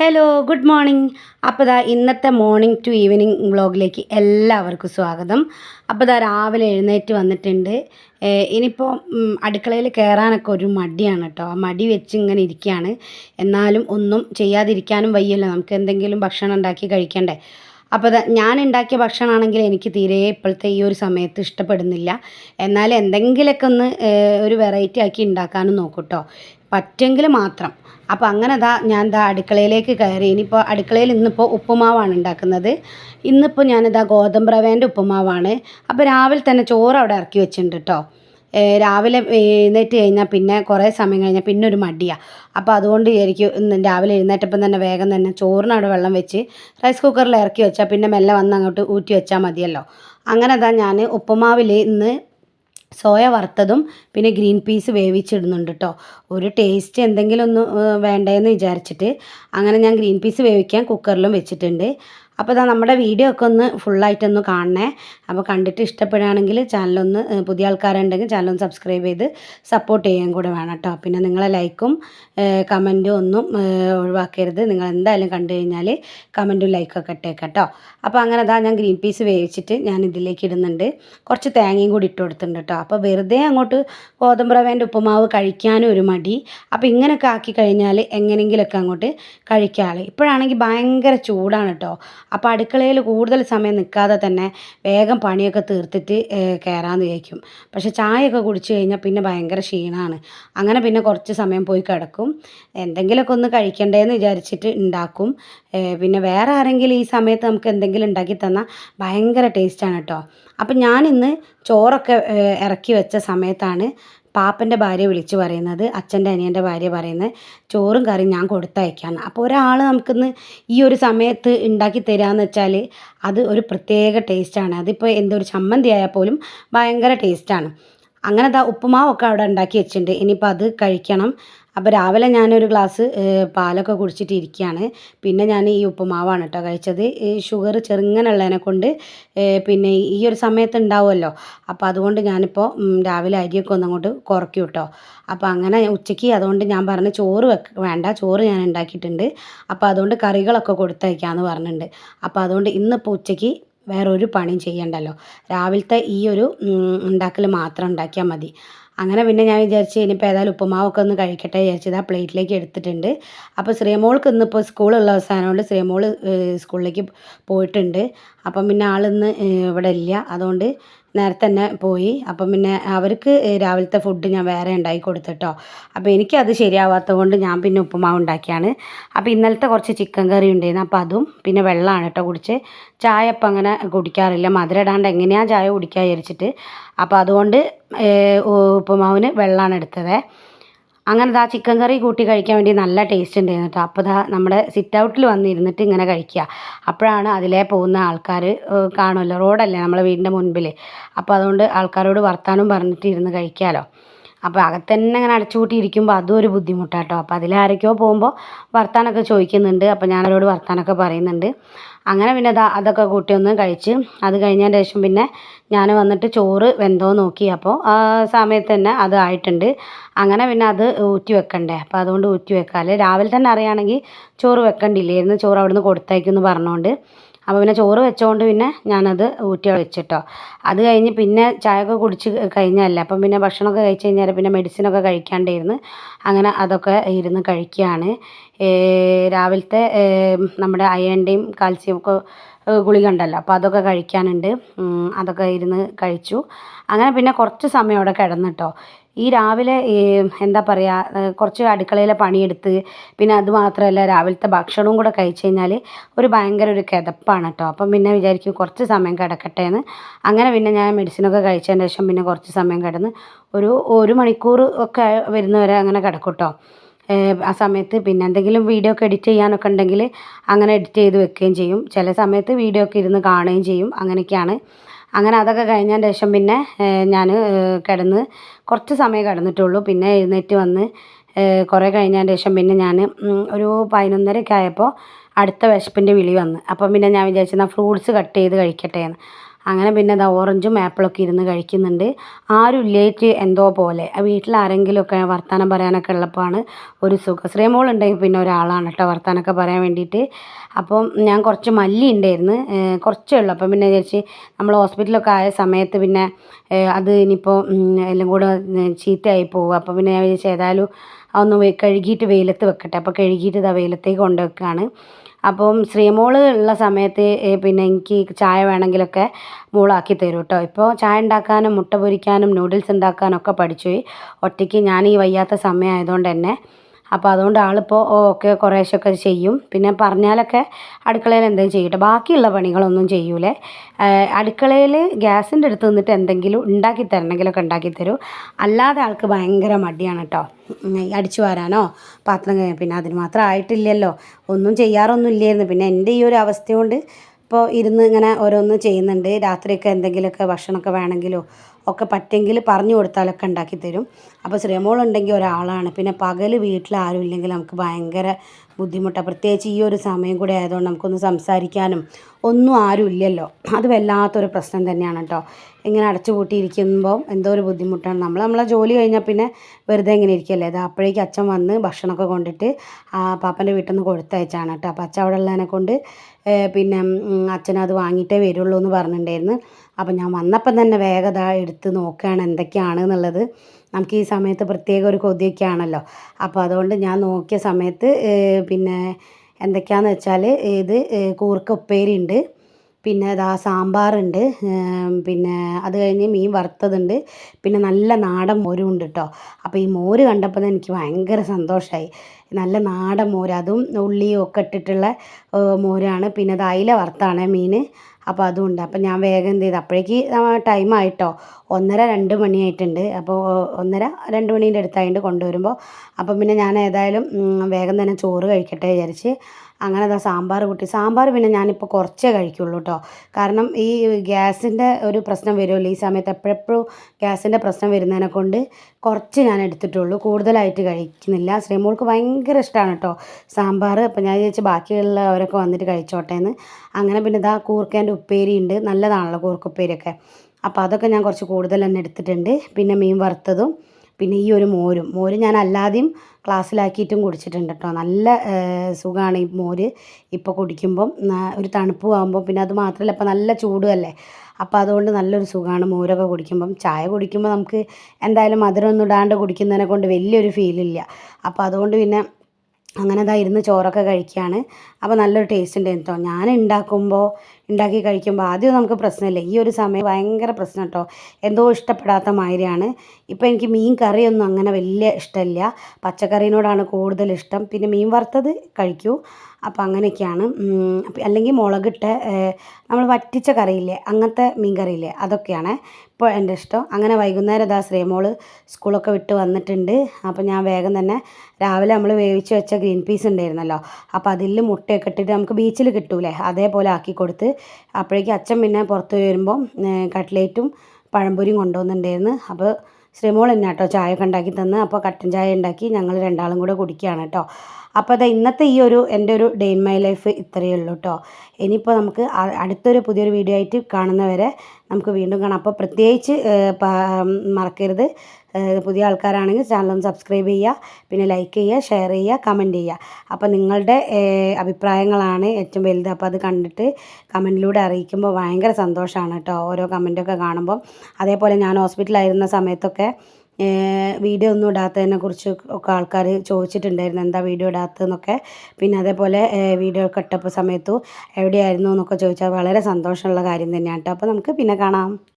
Hello good morning അപ്പോൾ ദാ ഇന്നത്തെ മോർണിംഗ് ടു ഈവനിങ് വ്ളോഗിലേക്ക് എല്ലാവർക്കും സ്വാഗതം. അപ്പോൾ ദാ രാവിലെ എഴുന്നേറ്റ് വന്നിട്ടുണ്ട്. ഇനിയിപ്പോൾ അടുക്കളയിൽ കയറാനൊക്കെ ഒരു മടിയാണ് കേട്ടോ ആ മടി വെച്ച് ഇങ്ങനെ ഇരിക്കുകയാണ്. എന്നാലും ഒന്നും ചെയ്യാതിരിക്കാനും വയ്യല്ലോ. നമുക്ക് എന്തെങ്കിലും ഭക്ഷണം ഉണ്ടാക്കി കഴിക്കണ്ടേ. അപ്പോൾ ഞാൻ ഉണ്ടാക്കിയ ഭക്ഷണമാണെങ്കിൽ എനിക്ക് തീരെ ഇപ്പോഴത്തെ ഈ ഒരു സമയത്ത് ഇഷ്ടപ്പെടുന്നില്ല. എന്നാൽ എന്തെങ്കിലുമൊക്കെ ഒന്ന് ഒരു വെറൈറ്റി ആക്കി ഉണ്ടാക്കാനും നോക്കും കേട്ടോ പറ്റുമെങ്കിൽ മാത്രം. അപ്പോൾ അങ്ങനെ ദാ ഞാൻ ദാ അടുക്കളയിലേക്ക് കയറി. ഇനിയിപ്പോൾ അടുക്കളയിൽ ഇന്നിപ്പോൾ ഉപ്പുമാവാണ് ഉണ്ടാക്കുന്നത്. ഇന്നിപ്പോൾ ഞാനിതാ ഗോതമ്പ് റവേന്റെ ഉപ്പുമാവാണ്. അപ്പോൾ രാവിലെ തന്നെ ചോറ് അവിടെ ഇറക്കി വെച്ചിട്ടുണ്ട് കേട്ടോ രാവിലെ എഴുന്നേറ്റ് കഴിഞ്ഞാൽ പിന്നെ കുറേ സമയം കഴിഞ്ഞാൽ പിന്നെ ഒരു മടിയാണ് അപ്പോൾ അതുകൊണ്ട് വിചാരിക്കും ഇന്ന് രാവിലെ എഴുന്നേറ്റപ്പം തന്നെ വേഗം തന്നെ ചോറിന് അവിടെ വെള്ളം വെച്ച് റൈസ് കുക്കറിൽ ഇറക്കി വെച്ചാൽ പിന്നെ മെല്ലെ വന്ന് അങ്ങോട്ട് ഊറ്റി വെച്ചാൽ മതിയല്ലോ. അങ്ങനെ അതാ ഞാൻ ഉപ്പുമാവിൽ ഇന്ന് സോയ വറുത്തതും പിന്നെ ഗ്രീൻ പീസ് വേവിച്ചിടുന്നുണ്ട് കേട്ടോ ഒരു ടേസ്റ്റ് എന്തെങ്കിലും ഒന്ന് വേണ്ടേന്ന് വിചാരിച്ചിട്ട് അങ്ങനെ ഞാൻ ഗ്രീൻ പീസ് വേവിക്കാൻ കുക്കറിലും വെച്ചിട്ടുണ്ട്. അപ്പോൾ ഇതാ നമ്മുടെ വീഡിയോ ഒക്കെ ഒന്ന് ഫുള്ളായിട്ടൊന്ന് കാണണേ. അപ്പോൾ കണ്ടിട്ട് ഇഷ്ടപ്പെടുകയാണെങ്കിൽ ചാനലൊന്ന് പുതിയ ആൾക്കാരുണ്ടെങ്കിൽ ചാനലൊന്ന് സബ്സ്ക്രൈബ് ചെയ്ത് സപ്പോർട്ട് ചെയ്യാൻ കൂടെ വേണം കേട്ടോ. പിന്നെ നിങ്ങളെ ലൈക്കും കമന്റും ഒന്നും ഒഴിവാക്കരുത്. നിങ്ങൾ എന്തായാലും കണ്ടു കഴിഞ്ഞാൽ കമന്റും ലൈക്കൊക്കെ ഇട്ടേക്കാം കേട്ടോ. അപ്പോൾ അങ്ങനെ അതാ ഞാൻ ഗ്രീൻ പീസ് വേവിച്ചിട്ട് ഞാൻ ഇതിലേക്ക് ഇടുന്നുണ്ട്. കുറച്ച് തേങ്ങയും കൂടി ഇട്ട് കൊടുത്തിട്ടുണ്ട് കേട്ടോ. അപ്പോൾ വെറുതെ അങ്ങോട്ട് ഗോതമ്പ് റവേന്റെ ഉപ്പുമാവ് കഴിക്കാനും ഒരു മടി. അപ്പോൾ ഇങ്ങനെയൊക്കെ ആക്കി കഴിഞ്ഞാൽ എങ്ങനെയെങ്കിലുമൊക്കെ അങ്ങോട്ട് കഴിക്കാറ് ഇപ്പോഴാണെങ്കിൽ ഭയങ്കര ചൂടാണ് കേട്ടോ. അപ്പോൾ അടുക്കളയിൽ കൂടുതൽ സമയം നിൽക്കാതെ തന്നെ വേഗം പണിയൊക്കെ തീർത്തിട്ട് കയറാമെന്ന് വിചാരിക്കും. പക്ഷേ ചായയൊക്കെ കുടിച്ച് കഴിഞ്ഞാൽ പിന്നെ ഭയങ്കര ക്ഷീണമാണ് അങ്ങനെ പിന്നെ കുറച്ച് സമയം പോയി കിടക്കും. എന്തെങ്കിലുമൊക്കെ ഒന്ന് കഴിക്കണ്ടേന്ന് വിചാരിച്ചിട്ട് ഉണ്ടാക്കും. പിന്നെ വേറെ ആരെങ്കിലും ഈ സമയത്ത് നമുക്ക് എന്തെങ്കിലും ഉണ്ടാക്കി തന്നാൽ ഭയങ്കര ടേസ്റ്റാണ് കേട്ടോ. അപ്പം ഞാനിന്ന് ചോറൊക്കെ ഇറക്കി വെച്ച സമയത്താണ് പാപ്പന്റെ ഭാര്യ വിളിച്ചു പറയുന്നത് അച്ഛന്റെ അനിയന്റെ ഭാര്യ പറയുന്നത് ചോറും കറിയും ഞാൻ കൊടുത്തയക്കാമെന്ന് അപ്പോൾ ഒരാൾ നമുക്കിന്ന് ഈ ഒരു സമയത്ത് ഉണ്ടാക്കി തരാമെന്ന് വെച്ചാൽ അത് ഒരു പ്രത്യേക ടേസ്റ്റാണ്. അതിപ്പോൾ എന്തൊരു ചമ്മന്തി ആയാൽ പോലും ഭയങ്കര ടേസ്റ്റാണ്. അങ്ങനെ ദാ ഉപ്പുമാവൊക്കെ അവിടെ ഉണ്ടാക്കി വെച്ചിട്ടുണ്ട്. ഇനിയിപ്പോൾ അത് കഴിക്കണം. അപ്പോൾ രാവിലെ ഞാനൊരു ഗ്ലാസ് പാലൊക്കെ കുടിച്ചിട്ട് ഇരിക്കുകയാണ് പിന്നെ ഞാൻ ഈ ഉപ്പുമാവാണ് കേട്ടോ കഴിച്ചത്. ഷുഗർ ചെറുങ്ങനെയുള്ളതിനെ കൊണ്ട് പിന്നെ ഈ ഒരു സമയത്ത് ഉണ്ടാവുമല്ലോ. അപ്പോൾ അതുകൊണ്ട് ഞാനിപ്പോൾ രാവിലെ അരിയൊക്കെ ഒന്നങ്ങോട്ട് കുറയ്ക്കും കേട്ടോ അപ്പോൾ അങ്ങനെ ഉച്ചയ്ക്ക് അതുകൊണ്ട് ഞാൻ പറഞ്ഞ് ചോറ് വെക്ക വേണ്ട ചോറ് ഞാൻ ഉണ്ടാക്കിയിട്ടുണ്ട്. അപ്പോൾ അതുകൊണ്ട് കറികളൊക്കെ കൊടുത്തയക്കാമെന്ന് പറഞ്ഞിട്ടുണ്ട്. അപ്പോൾ അതുകൊണ്ട് ഇന്നിപ്പോൾ ഉച്ചയ്ക്ക് വേറൊരു പണിയും ചെയ്യണ്ടല്ലോ. രാവിലത്തെ ഈ ഒരു ഉണ്ടാക്കൽ മാത്രം ഉണ്ടാക്കിയാൽ മതി. അങ്ങനെ പിന്നെ ഞാൻ വിചാരിച്ച് ഇനിയിപ്പോൾ ഏതായാലും ഉപ്പുമാവൊക്കെ ഒന്ന് കഴിക്കട്ടെ വിചാരിച്ചത് ആ പ്ലേറ്റിലേക്ക് എടുത്തിട്ടുണ്ട്. അപ്പോൾ ശ്രീമോൾക്ക് ഇന്നിപ്പോൾ സ്കൂളുള്ള അവസാനം കൊണ്ട് ശ്രീമോൾ സ്കൂളിലേക്ക് പോയിട്ടുണ്ട്. അപ്പം പിന്നെ ആളിന്ന് ഇവിടെ ഇല്ല. അതുകൊണ്ട് നേരത്തെ തന്നെ പോയി. അപ്പം പിന്നെ അവർക്ക് രാവിലത്തെ ഫുഡ് ഞാൻ വേറെ ഉണ്ടാക്കി കൊടുത്തിട്ടോ. അപ്പോൾ എനിക്കത് ശരിയാവാത്തത് കൊണ്ട് ഞാൻ പിന്നെ ഉപ്പുമാവ് ഉണ്ടാക്കിയാണ്. അപ്പോൾ ഇന്നലത്തെ കുറച്ച് ചിക്കൻ കറി ഉണ്ടായിരുന്നു. അപ്പോൾ അതും പിന്നെ വെള്ളമാണ് കേട്ടോ കുടിച്ച്. ചായ ഇപ്പം അങ്ങനെ കുടിക്കാറില്ല. മധുരം ഇടാണ്ട് എങ്ങനെയാണ് ചായ കുടിക്കുക വിചാരിച്ചിട്ട്. അപ്പോൾ അതുകൊണ്ട് ഉപ്പുമാവിന് വെള്ളമാണ് എടുത്തത്. അങ്ങനെ ദാ ചിക്കൻ കറി കൂട്ടി കഴിക്കാൻ വേണ്ടി നല്ല ടേസ്റ്റ് ഉണ്ടായിരുന്നു കേട്ടോ അപ്പോൾ ദാ നമ്മുടെ സിറ്റ് ഔട്ടിൽ വന്നിരുന്നിട്ട് ഇങ്ങനെ കഴിക്കുക. അപ്പോഴാണ് അതിലേ പോകുന്ന ആൾക്കാർ കാണുമല്ലോ. റോഡല്ലേ നമ്മളെ വീടിന്റെ മുൻപിൽ അപ്പോൾ അതുകൊണ്ട് ആൾക്കാരോട് വർത്താനം പറഞ്ഞിട്ട് ഇരുന്ന് കഴിക്കാമല്ലോ അപ്പോൾ അകത്തന്നെ ഇങ്ങനെ അടച്ചുകൂട്ടിയിരിക്കുമ്പോൾ അതും ഒരു ബുദ്ധിമുട്ടാട്ടോ അപ്പോൾ അതിലാരൊക്കെയോ പോകുമ്പോൾ വർത്താനമൊക്കെ ചോദിക്കുന്നുണ്ട്. അപ്പോൾ ഞാനവരോട് വർത്താനമൊക്കെ പറയുന്നുണ്ട്. അങ്ങനെ പിന്നെ അതാ അതൊക്കെ കൂട്ടി ഒന്ന് കഴിച്ച് അത് കഴിഞ്ഞതിന് ശേഷം പിന്നെ ഞാൻ വന്നിട്ട് ചോറ് വെന്തോ നോക്കി. അപ്പോൾ ആ സമയത്ത് തന്നെ അത് ആയിട്ടുണ്ട്. അങ്ങനെ പിന്നെ അത് ഊറ്റി വെക്കണ്ടേ. അപ്പോൾ അതുകൊണ്ട് ഊറ്റി വെക്കാൻ രാവിലെ തന്നെ അറിയുകയാണെങ്കിൽ ചോറ് വെക്കണ്ടില്ലായിരുന്നു ചോറ് അവിടെ അവിടുന്ന് കൊടുത്തയക്കുമെന്ന് പറഞ്ഞുകൊണ്ട് അപ്പോൾ പിന്നെ ചോറ് വെച്ചോണ്ട് പിന്നെ ഞാനത് ഊറ്റി വെച്ചിട്ടോ. അത് കഴിഞ്ഞ് പിന്നെ ചായയൊക്കെ കുടിച്ച് കഴിഞ്ഞല്ലേ? അപ്പം പിന്നെ ഭക്ഷണമൊക്കെ കഴിച്ച് കഴിഞ്ഞാൽ പിന്നെ മെഡിസിനൊക്കെ കഴിക്കാണ്ടായിരുന്നു അങ്ങനെ അതൊക്കെ ഇരുന്ന് കഴിക്കുകയാണ്. രാവിലത്തെ നമ്മുടെ അയേണ്ടയും കാൽസ്യം ഒക്കെ ഗുളിക ഉണ്ടല്ലോ അപ്പോൾ അതൊക്കെ കഴിക്കാനുണ്ട്. അതൊക്കെ ഇരുന്ന് കഴിച്ചു. അങ്ങനെ പിന്നെ കുറച്ച് സമയം അവിടെ കിടന്നിട്ടോ. ഈ രാവിലെ എന്താ പറയുക കുറച്ച് അടുക്കളയിലെ പണിയെടുത്ത് പിന്നെ അത് മാത്രമല്ല രാവിലത്തെ ഭക്ഷണവും കൂടെ കഴിച്ചു കഴിഞ്ഞാൽ ഒരു ഭയങ്കര ഒരു കിതപ്പാണ് കേട്ടോ അപ്പം പിന്നെ വിചാരിക്കും കുറച്ച് സമയം കിടക്കട്ടെ എന്ന്. അങ്ങനെ പിന്നെ ഞാൻ മെഡിസിനൊക്കെ കഴിച്ചതിന് ശേഷം പിന്നെ കുറച്ച് സമയം കിടന്ന് ഒരു ഒരു മണിക്കൂർ ഒക്കെ വരുന്നവരെ അങ്ങനെ കിടക്കും. കേട്ടോ ഏഹ് ആ സമയത്ത് പിന്നെ എന്തെങ്കിലും വീഡിയോ ഒക്കെ എഡിറ്റ് ചെയ്യാനൊക്കെ ഉണ്ടെങ്കിൽ അങ്ങനെ എഡിറ്റ് ചെയ്ത് വെക്കുകയും ചെയ്യും. ചില സമയത്ത് വീഡിയോ ഒക്കെ ഇരുന്ന് കാണുകയും ചെയ്യും. അങ്ങനെയൊക്കെയാണ്. അങ്ങനെ അതൊക്കെ കഴിഞ്ഞതിന് ശേഷം പിന്നെ ഞാൻ കിടന്ന് കുറച്ച് സമയം കിടന്നിട്ടുള്ളൂ. പിന്നെ എഴുന്നേറ്റ് വന്ന് കുറേ കഴിഞ്ഞതിന് ശേഷം പിന്നെ ഞാൻ ഒരു പതിനൊന്നരയൊക്കെ ആയപ്പോൾ അടുത്ത വിശപ്പിന്റെ വിളി വന്ന്. അപ്പം പിന്നെ ഞാൻ വിചാരിച്ചു ഫ്രൂട്ട്സ് കട്ട് ചെയ്ത് കഴിക്കട്ടെ എന്ന്. അങ്ങനെ പിന്നെ ഇതാ ഓറഞ്ചും ആപ്പിളൊക്കെ ഇരുന്ന് കഴിക്കുന്നുണ്ട്. ആരും ഇല്ലേറ്റ് എന്തോ പോലെ. വീട്ടിൽ ആരെങ്കിലുമൊക്കെ വർത്തമാനം പറയാനൊക്കെ ഉള്ളപ്പോഴാണ് ഒരു സുഖശ്രീ ശ്രീമോൾ ഉണ്ടെങ്കിൽ പിന്നെ ഒരാളാണ് കേട്ടോ വർത്തമാനമൊക്കെ പറയാൻ വേണ്ടിയിട്ട്. അപ്പം ഞാൻ കുറച്ച് മല്ലി ഉണ്ടായിരുന്നു. കുറച്ചേ ഉള്ളൂ. അപ്പം പിന്നെ വിചാരിച്ച് നമ്മൾ ഹോസ്പിറ്റലൊക്കെ ആയ സമയത്ത് പിന്നെ അത് ഇനിയിപ്പോൾ എല്ലാം കൂടെ ചീത്തയായി പോകും അപ്പോൾ പിന്നെ ഞാൻ വിചാരിച്ചു ഏതായാലും വെ കഴുകിയിട്ട് വെയിലത്ത് വെക്കട്ടെ. അപ്പോൾ കഴുകിയിട്ട് ഇതാ വെയിലത്തേക്ക് കൊണ്ട് വെക്കുകയാണ് അപ്പം ശ്രീമോൾ ഉള്ള സമയത്ത് പിന്നെ എനിക്ക് ചായ വേണമെങ്കിലൊക്കെ മോളാക്കി തരും കേട്ടോ ഇപ്പോൾ ചായ ഉണ്ടാക്കാനും മുട്ട പൊരിക്കാനും നൂഡിൽസ് ഉണ്ടാക്കാനൊക്കെ പഠിച്ചു. ഒറ്റയ്ക്ക് ഞാൻ ഈ വയ്യാത്ത സമയം ആയതുകൊണ്ട് തന്നെ അപ്പോൾ അതുകൊണ്ട് ആളിപ്പോൾ ഒക്കെ കുറേശ്ശൊക്കെ ചെയ്യും. പിന്നെ പറഞ്ഞാലൊക്കെ അടുക്കളയിൽ എന്തെങ്കിലും ചെയ്യട്ടെ. ബാക്കിയുള്ള പണികളൊന്നും ചെയ്യൂലേ. അടുക്കളയിൽ ഗ്യാസിന്റെ അടുത്ത് നിന്നിട്ട് എന്തെങ്കിലും ഉണ്ടാക്കി തരണമെങ്കിലൊക്കെ ഉണ്ടാക്കി തരും. അല്ലാതെ ആൾക്ക് ഭയങ്കര മടിയാണ് കേട്ടോ അടിച്ചു വാരാനോ പാത്രം പിന്നെ അതിന് മാത്രം ആയിട്ടില്ലല്ലോ. ഒന്നും ചെയ്യാറൊന്നും ഇല്ലായിരുന്നു. പിന്നെ എന്റെ ഈ ഒരു അവസ്ഥ കൊണ്ട് ഇപ്പോൾ ഇരുന്ന് ഇങ്ങനെ ഓരോന്ന് ചെയ്യുന്നുണ്ട്. രാത്രിയൊക്കെ എന്തെങ്കിലുമൊക്കെ ഭക്ഷണമൊക്കെ വേണമെങ്കിലോ ഒക്കെ പറ്റുമെങ്കിൽ പറഞ്ഞു കൊടുത്താലൊക്കെ ഉണ്ടാക്കി തരും. അപ്പോൾ ശ്രീമോൾ ഉണ്ടെങ്കിൽ ഒരാളാണ്. പിന്നെ പകൽ വീട്ടിൽ ആരും ഇല്ലെങ്കിൽ നമുക്ക് ഭയങ്കര ബുദ്ധിമുട്ടാണ് പ്രത്യേകിച്ച് ഈ ഒരു സമയം കൂടി ആയതുകൊണ്ട് നമുക്കൊന്ന് സംസാരിക്കാനും ഒന്നും ആരും ഇല്ലല്ലോ. അത് വല്ലാത്തൊരു പ്രശ്നം തന്നെയാണ് കേട്ടോ. ഇങ്ങനെ അടച്ചു പൂട്ടിയിരിക്കുമ്പോൾ എന്തോ ഒരു ബുദ്ധിമുട്ടാണ്. നമ്മൾ നമ്മളെ ജോലി കഴിഞ്ഞാൽ പിന്നെ വെറുതെ ഇങ്ങനെ ഇരിക്കല്ലേ. അത് അപ്പോഴേക്കും അച്ഛൻ വന്ന് ഭക്ഷണമൊക്കെ കൊണ്ടിട്ട് ആ പാപ്പന്റെ വീട്ടിൽ നിന്ന് കൊടുത്തയച്ചാണ് കേട്ടോ. അപ്പോൾ അച്ഛൻ അവിടെ ഉള്ളതിനെ കൊണ്ട് പിന്നെ അച്ഛനത് വാങ്ങിയിട്ടേ വരുള്ളൂ എന്ന് പറഞ്ഞിട്ടുണ്ടായിരുന്നു. അപ്പം ഞാൻ വന്നപ്പം തന്നെ വേഗത എടുത്ത് നോക്കുകയാണ് എന്തൊക്കെയാണ് എന്നുള്ളത്. നമുക്ക് ഈ സമയത്ത് പ്രത്യേക ഒരു കൊതിയൊക്കെ ആണല്ലോ അപ്പോൾ അതുകൊണ്ട് ഞാൻ നോക്കിയ സമയത്ത് പിന്നെ എന്തൊക്കെയാണെന്ന് വെച്ചാൽ ഇത് കൂർക്ക ഉപ്പേരി ഉണ്ട്. പിന്നെ ഇതാ സാമ്പാറുണ്ട് പിന്നെ അത് കഴിഞ്ഞ് മീൻ വറുത്തതുണ്ട്. പിന്നെ നല്ല നാടൻ മോരും ഉണ്ട് കേട്ടോ. അപ്പോൾ ഈ മോര് കണ്ടപ്പോൾ എനിക്ക് ഭയങ്കര സന്തോഷമായി നല്ല നാടൻ മോര് അതും ഉള്ളിയും ഒക്കെ ഇട്ടിട്ടുള്ള മോരാണ്. പിന്നെ അത് അയില വറുത്താണ് മീൻ. അപ്പോൾ അതുകൊണ്ട് അപ്പോൾ ഞാൻ വേഗം എന്ത് ചെയ്തു അപ്പോഴേക്ക് ടൈം ആയിട്ടോ. ഒന്നര രണ്ട് മണിയായിട്ടുണ്ട്. അപ്പോൾ ഒന്നര രണ്ട് മണീന്റെ അടുത്തായിട്ട് കൊണ്ടുവരുമ്പോൾ അപ്പം പിന്നെ ഞാൻ ഏതായാലും വേഗം തന്നെ ചോറ് കഴിക്കട്ടെ വിചാരിച്ച് അങ്ങനെ അതാ സാമ്പാർ കൂട്ടി. സാമ്പാർ പിന്നെ ഞാനിപ്പോൾ കുറച്ചേ കഴിക്കുള്ളൂ കേട്ടോ കാരണം ഈ ഗ്യാസിന്റെ ഒരു പ്രശ്നം വരുമല്ലോ. ഈ സമയത്ത് എപ്പോഴെപ്പോഴും ഗ്യാസിന്റെ പ്രശ്നം വരുന്നതിനെ കൊണ്ട് കുറച്ച് ഞാൻ എടുത്തിട്ടുള്ളൂ. കൂടുതലായിട്ട് കഴിക്കുന്നില്ല. ശ്രീമോൾക്ക് ഭയങ്കര ഇഷ്ടമാണ് കേട്ടോ സാമ്പാർ അപ്പോൾ ഞാൻ ചോദിച്ചാൽ ബാക്കിയുള്ളവരൊക്കെ വന്നിട്ട് കഴിച്ചോട്ടെ എന്ന്. അങ്ങനെ പിന്നെ ഇതാ കൂർക്കേന്റെ ഉപ്പേരി ഉണ്ട് നല്ലതാണല്ലോ കൂർക്കുപ്പേരിയൊക്കെ. അപ്പോൾ അതൊക്കെ ഞാൻ കുറച്ച് കൂടുതൽ തന്നെ എടുത്തിട്ടുണ്ട്. പിന്നെ മീൻ വറുത്തതും പിന്നെ ഈ ഒരു മോരും. മോര് ഞാൻ അല്ലാതെയും ക്ലാസ്സിലാക്കിയിട്ടും കുടിച്ചിട്ടുണ്ട് കേട്ടോ നല്ല സുഖമാണ് ഈ മോര് ഇപ്പോൾ കുടിക്കുമ്പം. ഒരു തണുപ്പ് ആകുമ്പോൾ പിന്നെ അത് മാത്രമല്ല ഇപ്പം നല്ല ചൂടും അല്ലേ അപ്പോൾ അതുകൊണ്ട് നല്ലൊരു സുഖമാണ് മോരൊക്കെ കുടിക്കുമ്പം. ചായ കുടിക്കുമ്പോൾ നമുക്ക് എന്തായാലും മധുരമൊന്നും ഇടാണ്ട് കുടിക്കുന്നതിനെ കൊണ്ട് വലിയൊരു ഫീലില്ല അപ്പോൾ അതുകൊണ്ട് പിന്നെ അങ്ങനെ ഇതാ ഇരുന്ന് ചോറൊക്കെ കഴിക്കുകയാണ് അപ്പോൾ നല്ലൊരു ടേസ്റ്റ് ഉണ്ടായിരുന്നു കേട്ടോ ഞാൻ ഉണ്ടാക്കുമ്പോൾ ഉണ്ടാക്കി കഴിക്കുമ്പോൾ ആദ്യം നമുക്ക് പ്രശ്നമില്ല. ഈ ഒരു സമയം ഭയങ്കര പ്രശ്നം കേട്ടോ. എന്തോ ഇഷ്ടപ്പെടാത്ത മാതിരിയാണ്. ഇപ്പോൾ എനിക്ക് മീൻ കറിയൊന്നും അങ്ങനെ വലിയ ഇഷ്ടമില്ല. പച്ചക്കറീനോടാണ് കൂടുതൽ ഇഷ്ടം. പിന്നെ മീൻ വറുത്തത് കഴിക്കൂ. അപ്പോൾ അങ്ങനെയൊക്കെയാണ്. അല്ലെങ്കിൽ മുളകിട്ട നമ്മൾ വറ്റിച്ച കറിയില്ലേ അങ്ങനത്തെ മീൻ കറിയില്ലേ അതൊക്കെയാണ് ഇപ്പോൾ എന്റെ ഇഷ്ടം. അങ്ങനെ വൈകുന്നേരം ഇതാ ശ്രീമോൾ സ്കൂളൊക്കെ വിട്ട് വന്നിട്ടുണ്ട്. അപ്പോൾ ഞാൻ വേഗം തന്നെ രാവിലെ നമ്മൾ വേവിച്ച് വെച്ച ഗ്രീൻ പീസ് ഉണ്ടായിരുന്നല്ലോ. അപ്പോൾ അതിൽ മുട്ടയൊക്കെ ഇട്ടിട്ട് നമുക്ക് ബീച്ചിൽ കിട്ടൂലേ അതേപോലെ ആക്കി കൊടുത്ത് അപ്പോഴേക്കും അച്ഛൻ പിന്നെ പുറത്ത് വരുമ്പം കട്ട്ലേറ്റും പഴംപൊരിയും കൊണ്ടുവന്നിട്ടുണ്ടായിരുന്നു. അപ്പോൾ ശ്രീമോൾ തന്നെ കേട്ടോ ചായ ഒക്കെ ഉണ്ടാക്കി തന്ന്. അപ്പോൾ കട്ടൻ ചായ ഉണ്ടാക്കി ഞങ്ങൾ രണ്ടാളും കൂടെ കുടിക്കുകയാണ് കേട്ടോ. അപ്പോൾ അത് ഇന്നത്തെ ഈ ഒരു എന്റെ ഒരു ഡേ ഇൻ മൈ ലൈഫ് ഇത്രയേ ഉള്ളൂ കേട്ടോ ഇനിയിപ്പോൾ നമുക്ക് അടുത്തൊരു പുതിയൊരു വീഡിയോ ആയിട്ട് കാണുന്നവരെ നമുക്ക് വീണ്ടും കാണാം. അപ്പോൾ പ്രത്യേകിച്ച് മറക്കരുത്. പുതിയ ആൾക്കാരാണെങ്കിൽ ചാനലൊന്ന് സബ്സ്ക്രൈബ് ചെയ്യുക പിന്നെ ലൈക്ക് ചെയ്യുക ഷെയർ ചെയ്യുക കമന്റ് ചെയ്യുക. അപ്പോൾ നിങ്ങളുടെ അഭിപ്രായങ്ങളാണ് ഏറ്റവും വലുത്. അപ്പോൾ അത് കണ്ടിട്ട് കമന്റിലൂടെ അറിയിക്കുമ്പോൾ ഭയങ്കര സന്തോഷമാണ് കേട്ടോ ഓരോ കമന്റൊക്കെ കാണുമ്പോൾ അതേപോലെ ഞാൻ ഹോസ്പിറ്റലായിരുന്ന സമയത്തൊക്കെ വീഡിയോ ഒന്നും ഇടാത്തതിനെ കുറിച്ച് ഒക്കെ ആൾക്കാർ ചോദിച്ചിട്ടുണ്ടായിരുന്നു. എന്താ വീഡിയോ ഇടാത്തതെന്നൊക്കെ. പിന്നെ അതേപോലെ വീഡിയോ കട്ടപ്പ് സമയത്തു എവിടെയായിരുന്നു എന്നൊക്കെ ചോദിച്ചാൽ വളരെ സന്തോഷമുള്ള കാര്യം തന്നെയാണ് കേട്ടോ അപ്പോൾ നമുക്ക് പിന്നെ കാണാം.